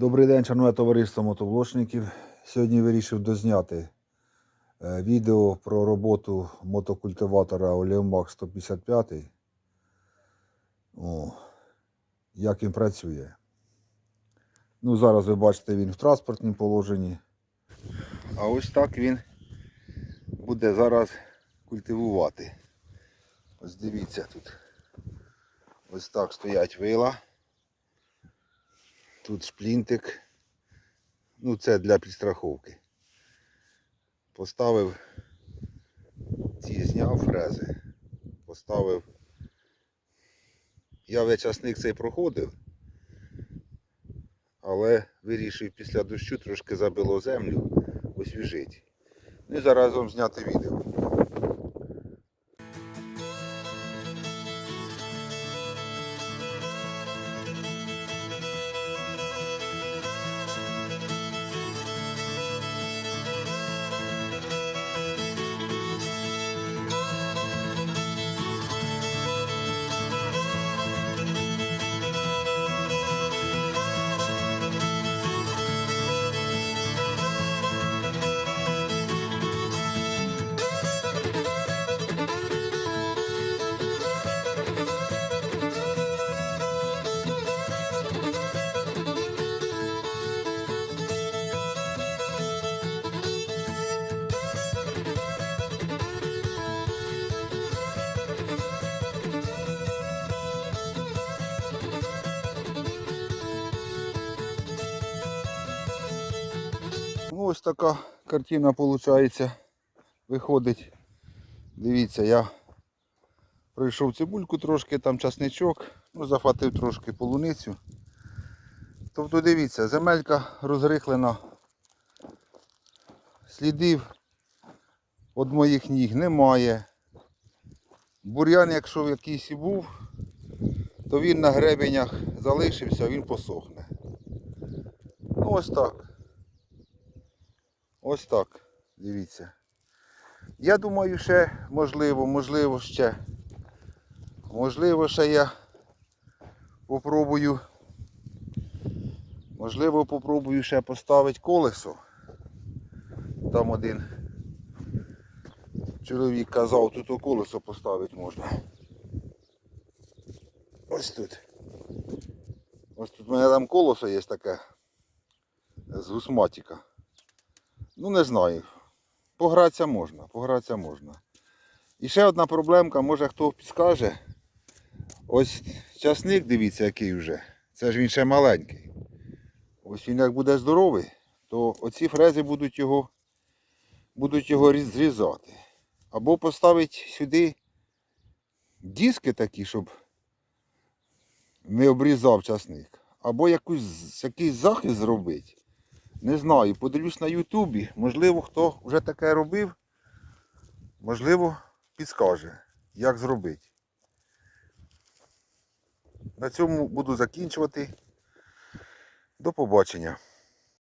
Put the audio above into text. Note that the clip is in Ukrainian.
Добрий день, шановне товариство мотоблочників. Сьогодні вирішив дозняти е, відео про роботу мотокультиватора Oleomax 155. О, як він працює. Ну, зараз ви бачите, він в транспортному положенні. А ось так він буде зараз культивувати. Ось дивіться тут. Ось так стоять вила. Тут шплінтик. Ну, це для підстраховки. Поставив ці зняв фрези. Поставив. Я весь часник цей проходив, але вирішив після дощу трошки забило землю, освіжити. Ну і заразом зняти відео. Ну, ось така картина виходить. Виходить. Дивіться, я пройшов цибульку трошки, там часничок, ну, захватив трошки полуницю. Тобто дивіться, земелька розрихлена. Слідів від моїх ніг немає. Бур'ян, якщо якийсь і був, то він на гребенях залишився, він посохне. Ну ось так. Ось так, дивіться. Я думаю, ще можливо, можливо ще. Можливо, ще я попробую. Можливо, попробую ще поставити колесо. Там один чоловік казав, тут колесо поставити можна. Ось тут. Ось тут у мене там колесо є таке з гусматика. Ну не знаю. Погратися можна, погратися можна. І ще одна проблемка, може хто підскаже. Ось часник, дивіться, який вже. Це ж він ще маленький. Ось він як буде здоровий, то оці фрези будуть його, будуть його зрізати. Або поставити сюди диски такі, щоб не обрізав часник. Або якусь, якийсь захист зробити. Не знаю, подивлюсь на Ютубі. Можливо, хто вже таке робив, можливо, підскаже, як зробити. На цьому буду закінчувати. До побачення.